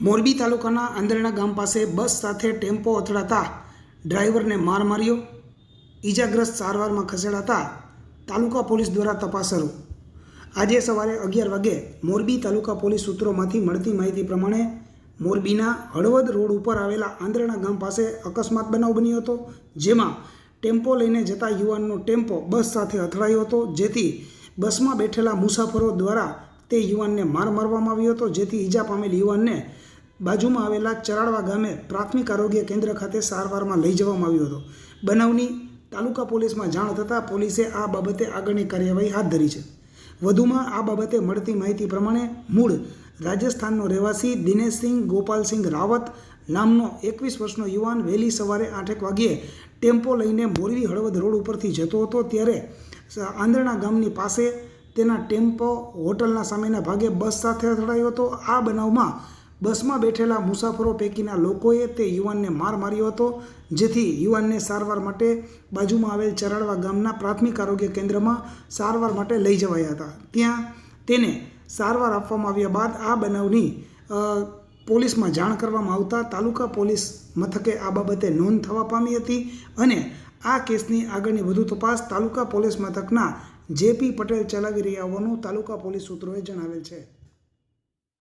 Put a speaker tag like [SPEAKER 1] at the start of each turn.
[SPEAKER 1] મોરબી તાલુકાના આંદરણા ગામ પાસે બસ સાથે ટેમ્પો અથડાતા ડ્રાઈવરને માર માર્યો. ઈજાગ્રસ્ત સારવારમાં ખસેડાતા તાલુકા પોલીસ દ્વારા તપાસ શરૂ. આજે સવારે અગિયાર વાગે મોરબી તાલુકા પોલીસ સૂત્રોમાંથી મળતી માહિતી પ્રમાણે મોરબીના હળવદ રોડ ઉપર આવેલા આંદરણા ગામ પાસે અકસ્માત બનાવ બન્યો હતો, જેમાં ટેમ્પો લઈને જતા યુવાનનો ટેમ્પો બસ સાથે અથડાયો હતો, જેથી બસમાં બેઠેલા મુસાફરો દ્વારા તે યુવાનને માર મારવામાં આવ્યો હતો, જેથી ઈજા પામેલ યુવાનને બાજુમાં આવેલા ચરાડવા ગામે પ્રાથમિક આરોગ્ય કેન્દ્ર ખાતે સારવારમાં લઈ જવામાં આવ્યો હતો. બનાવની તાલુકા પોલીસમાં જાણ થતાં પોલીસે આ બાબતે આગળની કાર્યવાહી હાથ ધરી છે. વધુમાં આ બાબતે મળતી માહિતી પ્રમાણે મૂળ રાજસ્થાનનો રહેવાસી દિનેશસિંહ ગોપાલસિંહ રાવત નામનો એકવીસ વર્ષનો યુવાન વહેલી સવારે આઠેક વાગ્યે ટેમ્પો લઈને મોરવી હળવદ રોડ ઉપરથી જતો હતો, ત્યારે આંદ્રણા ગામની પાસે તેના ટેમ્પો હોટલના સામેના ભાગે બસ સાથે અથડાયો હતો. આ બનાવમાં બસમાં બેઠેલા મુસાફરો પૈકીના લોકોએ તે યુવાનને માર માર્યો હતો, જેથી યુવાનને સારવાર માટે બાજુમાં આવેલ ચરાડવા ગામના પ્રાથમિક આરોગ્ય કેન્દ્રમાં સારવાર માટે લઈ જવાયા હતા. ત્યાં તેને સારવાર આપવામાં આવ્યા બાદ આ બનાવની પોલીસમાં જાણ કરવામાં આવતા તાલુકા પોલીસ મથકે આ બાબતે નોંધ થવા પામી હતી અને આ કેસની આગળની વધુ તપાસ તાલુકા પોલીસ મથકના જેપી પટેલ ચલાવી રહ્યા હોવાનું તાલુકા પોલીસ સૂત્રોએ જણાવેલ છે.